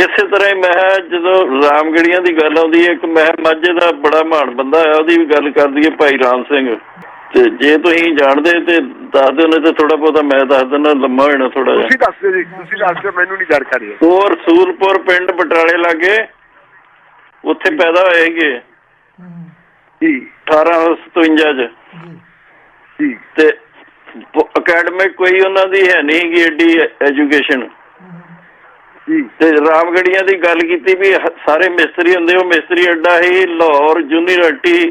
ਇਸੇ ਤਰ੍ਹਾਂ ਹੀ ਮੈਂ ਜਦੋਂ ਰਾਮਗੜੀਆਂ ਦੀ ਗੱਲ ਆਉਂਦੀ ਹੈ ਇੱਕ ਮੈਂ ਮਾਝੇ ਦਾ ਬੜਾ ਮਾਣ ਬੰਦਾ ਹੈ ਉਹਦੀ ਵੀ ਗੱਲ ਕਰਦੀ ਹੈ ਭਾਈ ਰਾਮ ਸਿੰਘ। ਤੇ ਜੇ ਤੁਸੀਂ ਜਾਣਦੇ ਤੇ ਦੱਸ ਦਿਓ ਨਹੀਂ ਤੇ ਥੋੜਾ ਬਹੁਤਾ ਮੈਂ ਦੱਸ ਦਿੰਦਾ ਲੰਮਾ ਹੋਣਾ ਥੋੜਾ ਜਿਹਾ। ਤੁਸੀਂ ਦੱਸ ਦਿਓ ਜੀ ਤੁਸੀਂ ਦੱਸ ਦਿਓ ਮੈਨੂੰ ਨਹੀਂ ਜਾਣਕਾਰੀ ਹੈ। ਉਹ ਰਸੂਲਪੁਰ ਪਿੰਡ ਬਟਾਲੇ ਲਾਗੇ ਉੱਥੇ ਪੈਦਾ ਹੋਏ ਹੈਗੇ। ਜੀ। 1857 ਚ। ਜੀ। ਤੇ ਅਕੈਡਮਿਕ ਕੋਈ ਉਹਨਾਂ ਦੀ ਹੈ ਨਹੀਂ ਗੀ ਏਡੀ ਐਜੂਕੇਸ਼ਨ। ਤੇ ਰਾਮਗੜੀਆਂ ਦੀ ਗੱਲ ਕੀਤੀ ਵੀ ਸਾਰੇ ਮਿਸਤਰੀ ਹੁੰਦੇ ਉਹ ਮਿਸਤਰੀ ਅੱਡਾ ਹੀ Lahore university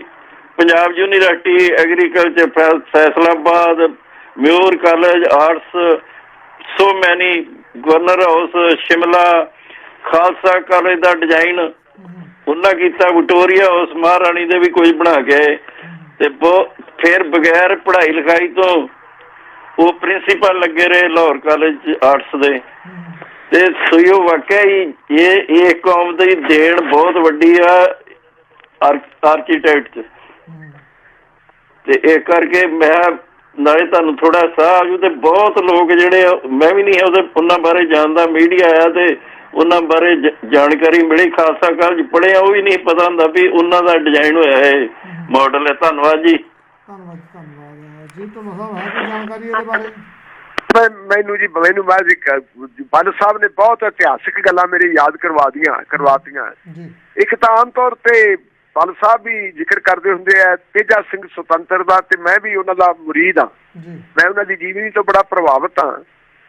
Punjab university agriculture Faisalabad Muir college arts so many governor house Shimla Khalsa college ਦਾ ਡਿਜ਼ਾਈਨ। ਹਮ, ਉਹਨਾਂ ਕੀਤਾ ਵਿਕਟੋਰੀਆ ਹਾਊਸ ਮਹਾਰਾਣੀ ਦੇ ਵੀ ਕੋਈ ਬਣਾ ਕੇ ਤੇ ਬਹੁ- ਫਿਰ ਬਗੈਰ ਪੜ੍ਹਾਈ ਲਿਖਾਈ ਤੋਂ ਉਹ ਪ੍ਰਿੰਸੀਪਲ ਲੱਗੇ ਰਹੇ ਲਾਹੌਰ ਕਾਲਜ ਆਰਟਸ ਦੇ। ਤੇ ਸੋ ਵਾਕਿਆ ਇਹ ਇਹ ਕੌਮ ਦੀ ਦੇਣ ਬਹੁਤ ਵੱਡੀ ਆ ਆਰਕੀਟੈਕਟ ਤੇ ਇਹ ਕਰਕੇ ਮੈਂ ਨਾਲੇ ਤੁਹਾਨੂੰ ਥੋੜਾ ਸਾਹ ਆਜੂ ਤੇ ਬਹੁਤ ਲੋਕ ਜਿਹੜੇ ਮੈਂ ਵੀ ਨਹੀਂ ਉਹਦੇ, ਉਹਨਾਂ ਬਾਰੇ ਜਾਣਦਾ ਮੀਡੀਆ ਆਇਆ ਤੇ ਉਹਨਾਂ ਬਾਰੇ ਜਾਣਕਾਰੀ ਮਿਲੀ, ਖਾਲਸਾ ਕਾਲਜ ਪੜ੍ਹਿਆ, ਉਹ ਵੀ ਨਹੀਂ ਪਤਾ ਹੁੰਦਾ ਵੀ ਉਹਨਾਂ ਦਾ ਡਿਜ਼ਾਈਨ ਹੋਇਆ ਹੈ ਮਾਡਲ ਹੈ। ਧੰਨਵਾਦ ਜੀ। ਧੰਨਵਾਦ ਧੰਨਵਾਦ। ਜੀ, ਤੁਹਾਨੂੰ ਸਾਹਿਬ ਹੈ ਜਾਣਕਾਰੀ ਇਹਦੇ ਬਾਰੇ? ਮੈਨੂੰ ਜੀ ਮੈਨੂੰ ਮੈਂ ਜੀ ਬੱਲ ਸਾਹਿਬ ਨੇ ਬਹੁਤ ਇਤਿਹਾਸਿਕ ਗੱਲਾਂ ਮੇਰੇ ਯਾਦ ਕਰਵਾ ਕਰਵਾਤੀਆਂ। ਜੀ। ਇੱਕ ਤਾਂ ਆਮ ਤੌਰ ਤੇ ਬੱਲ ਸਾਹਿਬ ਵੀ ਜ਼ਿਕਰ ਕਰਦੇ ਹੁੰਦੇ ਆ ਤੇਜਾ ਸਿੰਘ ਸੁਤੰਤਰ ਦਾ ਤੇ ਮੈਂ ਵੀ ਉਹਨਾਂ ਦਾ ਹਾਂ। ਜੀ। ਮੈਂ ਉਹਨਾਂ ਦੀ ਜੀਵਨੀ ਤੋਂ ਬੜਾ ਪ੍ਰਭਾਵਿਤ ਹਾਂ।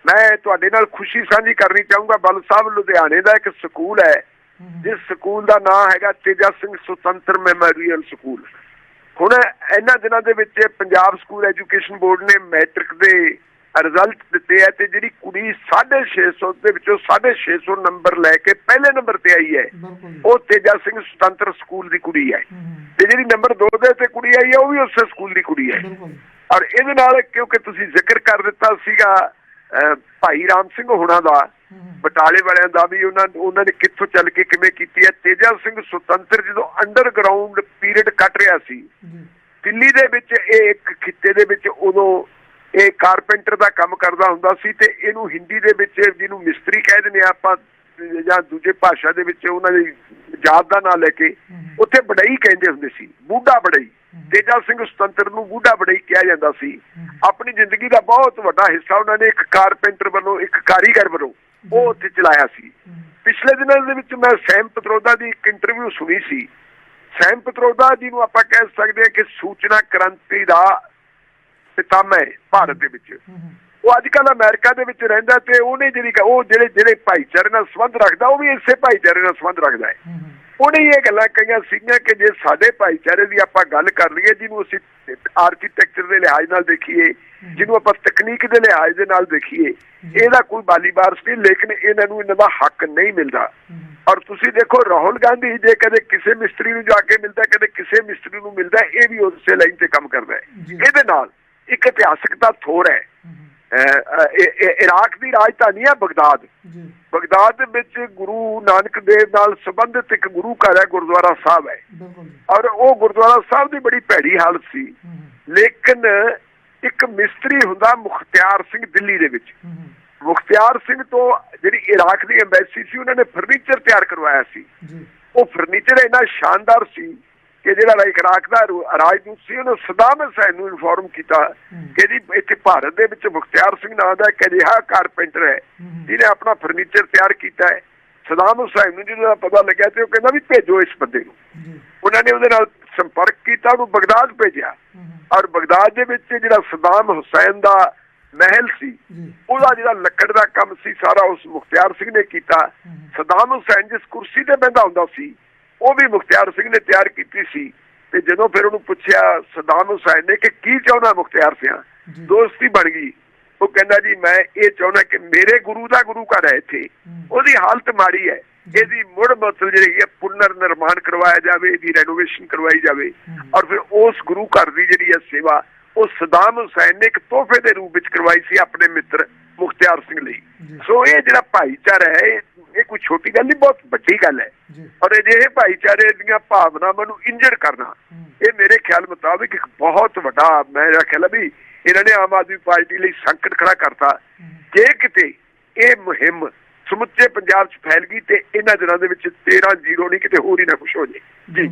ਮੈਂ ਤੁਹਾਡੇ ਨਾਲ ਖੁਸ਼ੀ ਸਾਂਝੀ ਕਰਨੀ ਚਾਹੂੰਗਾ ਬੱਲ ਸਾਹਿਬ ਲੁਧਿਆਣੇ ਦਾ ਇੱਕ ਸਕੂਲ ਹੈ ਜਿਸ ਸਕੂਲ ਦਾ ਨਾਮ ਹੈਗਾ ਤੇਜਾ ਸਿੰਘ ਸੁਤੰਤਰ ਮੈਮੋਰੀਅਲ ਸਕੂਲ। ਹੁਣ ਇਹਨਾਂ ਦਿਨਾਂ ਦੇ ਵਿੱਚ ਪੰਜਾਬ ਸਕੂਲ ਐਜੂਕੇਸ਼ਨ ਬੋਰਡ ਨੇ ਮੈਟ੍ਰਿਕ ਦੇ ਰਿਜ਼ਲਟ ਦਿੱਤੇ ਹੈ ਤੇ ਜਿਹੜੀ ਕੁੜੀ 650 ਦੇ ਵਿੱਚੋਂ 650 ਨੰਬਰ ਲੈ ਕੇ ਪਹਿਲੇ ਨੰਬਰ ਤੇ ਆਈ ਹੈ। ਉਹ ਤੇਜਾ ਸਿੰਘ ਸੁਤੰਤਰ ਸਕੂਲ ਦੀ ਕੁੜੀ ਹੈ। ਤੇ ਜਿਹੜੀ ਨੰਬਰ 2 ਦੇ ਤੇ ਕੁੜੀ ਆਈ ਹੈ ਉਹ ਵੀ ਉਸੇ ਸਕੂਲ ਦੀ ਕੁੜੀ ਹੈ। ਔਰ ਇਹਦੇ ਨਾਲ ਕਿਉਂਕਿ ਤੁਸੀਂ ਜ਼ਿਕਰ ਕਰ ਦਿੱਤਾ ਸੀਗਾ ਭਾਈ ਰਾਮ ਸਿੰਘ ਹੋਣਾ ਦਾ ਬਟਾਲੇ ਵਾਲਿਆਂ ਦਾ ਵੀ ਉਹਨਾਂ ਉਹਨਾਂ ਨੇ ਕਿੱਥੋਂ ਚੱਲ ਕੇ ਕਿਵੇਂ ਕੀਤੀ ਹੈ। ਤੇਜਾ ਸਿੰਘ ਸੁਤੰਤਰ ਜਦੋਂ ਅੰਡਰਗਰਾਉਂਡ ਪੀਰੀਅਡ ਕੱਟ ਰਿਹਾ ਸੀ ਦਿੱਲੀ ਦੇ ਵਿੱਚ ਇਹ ਇੱਕ ਖਿੱਤੇ ਦੇ ਵਿੱਚ ਉਦੋਂ ਇਹ ਕਾਰਪੈਂਟਰ ਦਾ ਕੰਮ ਕਰਦਾ ਹੁੰਦਾ ਸੀ ਤੇ ਇਹਨੂੰ ਹਿੰਦੀ ਦੇ ਵਿੱਚ ਜਿਹਨੂੰ ਮਿਸਤਰੀ ਕਹਿ ਦਿੰਦੇ ਆ ਆਪਾਂ ਜਾਂ ਦੂਜੇ ਭਾਸ਼ਾ ਦੇ ਵਿੱਚ ਉਹਨਾਂ ਦੀ ਜਾਤ ਦਾ ਨਾਂ ਲੈ ਕੇ ਉੱਥੇ ਬੜਈ ਕਹਿੰਦੇ ਹੁੰਦੇ ਸੀ ਬੂਢਾ ਬੜਈ ਤੇਜਾ ਸਿੰਘ ਸੁਤੰਤਰ ਨੂੰ ਬੂਢਾ ਬੜਈ ਕਿਹਾ ਜਾਂਦਾ ਸੀ। ਆਪਣੀ ਜ਼ਿੰਦਗੀ ਦਾ ਬਹੁਤ ਵੱਡਾ ਹਿੱਸਾ ਉਹਨਾਂ ਨੇ ਇੱਕ ਕਾਰਪੈਂਟਰ ਵੱਲੋਂ ਇੱਕ ਕਾਰੀਗਰ ਵੱਲੋਂ ਉਹ ਉੱਥੇ ਚਲਾਇਆ ਸੀ। ਪਿਛਲੇ ਦਿਨਾਂ ਦੇ ਵਿੱਚ ਮੈਂ ਸੈਮ ਪਤਰੋਦਾ ਦੀ ਇੱਕ ਇੰਟਰਵਿਊ ਸੁਣੀ ਸੀ। ਸੈਮ ਪਤਰੋਦਾ ਜੀ ਨੂੰ ਆਪਾਂ ਕਹਿ ਸਕਦੇ ਹਾਂ ਕਿ ਸੂਚਨਾ ਕ੍ਰਾਂਤੀ ਦਾ ਪਿਤਾਮਾ ਹੈ ਭਾਰਤ ਦੇ ਵਿੱਚ। ਉਹ ਅੱਜ ਕੱਲ ਅਮਰੀਕਾ ਦੇ ਵਿੱਚ ਰਹਿੰਦਾ ਤੇ ਉਹਨੇ ਜਿਹੜੀ ਉਹ ਜਿਹੜੇ ਜਿਹੜੇ ਭਾਈਚਾਰੇ ਨਾਲ ਸੰਬੰਧ ਰੱਖਦਾ ਉਹ ਵੀ ਇਸੇ ਭਾਈਚਾਰੇ ਨਾਲ ਸੰਬੰਧ ਰੱਖਦਾ ਹੈ। ਉਹਨੇ ਇਹ ਗੱਲਾਂ ਕਹੀਆਂ ਸੀਗੀਆਂ ਕਿ ਜੇ ਸਾਡੇ ਭਾਈਚਾਰੇ ਦੀ ਆਪਾਂ ਗੱਲ ਕਰ ਲਈਏ ਜਿਹਨੂੰ ਅਸੀਂ ਆਰਕੀਟੈਕਚਰ ਦੇ ਲਿਹਾਜ਼ ਨਾਲ ਦੇਖੀਏ ਜਿਹਨੂੰ ਆਪਾਂ ਤਕਨੀਕ ਦੇ ਲਿਹਾਜ਼ ਦੇ ਨਾਲ ਦੇਖੀਏ ਇਹਦਾ ਕੋਈ ਬਾਲੀ ਬਾਰਸ ਨਹੀਂ ਲੇਕਿਨ ਇਹਨਾਂ ਨੂੰ ਇਹਨਾਂ ਦਾ ਹੱਕ ਨਹੀਂ ਮਿਲਦਾ। ਔਰ ਤੁਸੀਂ ਦੇਖੋ ਰਾਹੁਲ ਗਾਂਧੀ ਜੇ ਕਦੇ ਕਿਸੇ ਮਿਸਤਰੀ ਨੂੰ ਜਾ ਕੇ ਮਿਲਦਾ ਕਦੇ ਕਿਸੇ ਮਿਸਤਰੀ ਨੂੰ ਮਿਲਦਾ ਇਹ ਵੀ ਉਸੇ ਲਾਈਨ ਤੇ ਕੰਮ ਕਰਦਾ ਹੈ। ਇਹਦੇ ਨਾਲ ਇੱਕ ਹੈ। ਅਹ, ਅਹ, ਇਹ- ਇਹ ਇਰਾਕ ਦੀ ਰਾਜਧਾਨੀ ਹੈ ਬਗਦਾਦ। ਬਗਦਾਦ ਦੇ ਵਿੱਚ ਗੁਰੂ ਨਾਨਕ ਦੇਵ ਨਾਲ ਸੰਬੰਧਿਤ ਇੱਕ ਗੁਰੂ ਘਰ ਹੈ ਗੁਰਦੁਆਰਾ ਸਾਹਿਬ ਹੈ। ਔਰ ਉਹ ਗੁਰਦੁਆਰਾ ਸਾਹਿਬ ਦੀ ਬੜੀ ਭੈੜੀ ਹਾਲਤ ਸੀ। ਲੇਕਿਨ ਇੱਕ ਮਿਸਤਰੀ ਹੁੰਦਾ ਮੁਖਤਿਆਰ ਸਿੰਘ ਦਿੱਲੀ ਦੇ ਵਿੱਚ। ਮੁਖਤਿਆਰ ਸਿੰਘ ਤੋਂ ਜਿਹੜੀ ਇਰਾਕ ਦੀ ਐਮਬੈਸੀ ਸੀ ਉਹਨਾਂ ਨੇ ਫਰਨੀਚਰ ਤਿਆਰ ਕਰਵਾਇਆ ਸੀ। ਉਹ ਫਰਨੀਚਰ ਇੰਨਾ ਸ਼ਾਨਦਾਰ ਸੀ ਕਿ ਜਿਹੜਾ ਇਰਾਕ ਦਾ ਰੂ- ਰਾਜਦੂਤ ਸੀ ਉਹਨੇ ਸਦਾਮ ਹੁਸੈਨ ਨੂੰ ਇਨਫੋਰਮ ਕੀਤਾ। ਕਿ ਜੀ ਇੱਥੇ ਭਾਰਤ ਦੇ ਵਿੱਚ ਮੁਖਤਿਆਰ ਸਿੰਘ ਨਾਂ ਦਾ ਇੱਕ ਅਜਿਹਾ ਕਾਰਪੈਂਟਰ ਹੈ। ਜਿਹਨੇ ਆਪਣਾ ਫਰਨੀਚਰ ਤਿਆਰ ਕੀਤਾ ਹੈ। ਸਦਾਮ ਹੁਸੈਨ ਨੂੰ ਜਦੋਂ ਪਤਾ ਲੱਗਿਆ ਤੇ ਉਹ ਕਹਿੰਦਾ ਵੀ ਭੇਜੋ ਇਸ ਬੰਦੇ ਨੂੰ। ਉਹਨਾਂ ਨੇ ਉਹਦੇ ਨਾਲ ਸੰਪਰਕ ਕੀਤਾ ਉਹਨੂੰ ਬਗਦਾਦ ਭੇਜਿਆ। ਔਰ ਬਗਦਾਦ ਦੇ ਵਿੱਚ ਜਿਹੜਾ ਸਦਾਮ ਹੁਸੈਨ ਦਾ ਮਹਿਲ ਸੀ ਉਹਦਾ ਜਿਹੜਾ ਲੱਕੜ ਦਾ ਕੰਮ ਸੀ ਸਾਰਾ ਉਸ ਮੁਖਤਿਆਰ ਸਿੰਘ ਨੇ ਕੀਤਾ। ਸਦਾਮ ਹੁਸੈਨ ਜਿਸ ਕੁਰਸੀ ਤੇ ਬੈਠਾ ਹੁੰਦਾ ਸੀ ਉਹ ਵੀ ਮੁਖਤਿਆਰ ਸਿੰਘ ਨੇ ਤਿਆਰ ਕੀਤੀ ਸੀ ਤੇ ਜਦੋਂ ਫਿਰ ਉਹਨੂੰ ਪੁੱਛਿਆ ਸਦਾਮ ਹੁਸੈਨ ਨੇ ਕਿ ਕੀ ਚਾਹੁੰਦਾ ਮੁਖਤਿਆਰ ਸਿੰਘ। ਦੋਸਤੀ ਬਣ ਗਈ ਉਹ ਕਹਿੰਦਾ ਜੀ ਮੈਂ ਇਹ ਚਾਹੁੰਦਾ ਕਿ ਮੇਰੇ ਗੁਰੂ ਦਾ ਗੁਰੂ ਘਰ ਹੈ ਇੱਥੇ। ਉਹਦੀ ਹਾਲਤ ਮਾੜੀ ਹੈ ਇਹਦੀ ਮੁੜ ਮਤਲਬ ਜਿਹੜੀ ਹੈ ਪੁਨਰ ਨਿਰਮਾਣ ਕਰਵਾਇਆ ਜਾਵੇ ਇਹਦੀ ਰੈਨੋਵੇਸ਼ਨ ਕਰਵਾਈ ਜਾਵੇ। ਔਰ ਫਿਰ ਉਸ ਗੁਰੂ ਘਰ ਦੀ ਜਿਹੜੀ ਹੈ ਸੇਵਾ ਉਹ ਸਦਾਮ ਹੁਸੈਨ ਨੇ ਇੱਕ ਤੋਹਫੇ ਦੇ ਰੂਪ ਵਿੱਚ ਕਰਵਾਈ ਸੀ ਆਪਣੇ ਮਿੱਤਰ ਮੁਖਤਿਆਰ ਸਿੰਘ ਲਈ। ਸੋ ਇਹ ਜਿਹੜਾ ਭਾਈਚਾਰਾ ਹੈ ਇਹ- ਕੋਈ ਛੋਟੀ ਗੱਲ ਨਹੀਂ ਬਹੁਤ ਵੱਡੀ ਗੱਲ ਹੈ। ਔਰ ਅਜਿਹੇ ਭਾਈਚਾਰੇ ਦੀਆਂ ਭਾਵਨਾਵਾਂ ਨੂੰ ਇੰਜਰ ਕਰਨਾ ਇਹ ਮੇਰੇ ਖਿਆਲ ਮੁਤਾਬਿਕ ਇੱਕ ਬਹੁਤ ਵੱਡਾ ਮੇਰਾ ਖਿਆਲ ਵੀ ਇਹਨਾਂ ਨੇ ਆਮ ਆਦਮੀ ਪਾਰਟੀ ਲਈ ਸੰਕਟ ਖੜਾ ਕਰਤਾ। ਜੇ ਕਿਤੇ ਇਹ ਮੁਹਿੰਮ ਸਮੁੱਚੇ ਪੰਜਾਬ 'ਚ ਫੈਲ ਗਈ ਤੇ ਇਹਨਾਂ ਦਿਨਾਂ ਦੇ ਵਿੱਚ 13 ਜ਼ੀਰੋ ਨਹੀਂ ਕਿਤੇ ਹੋਰ ਹੀ ਨਾ ਕੁਝ ਹੋ ਜੇ ਜੀ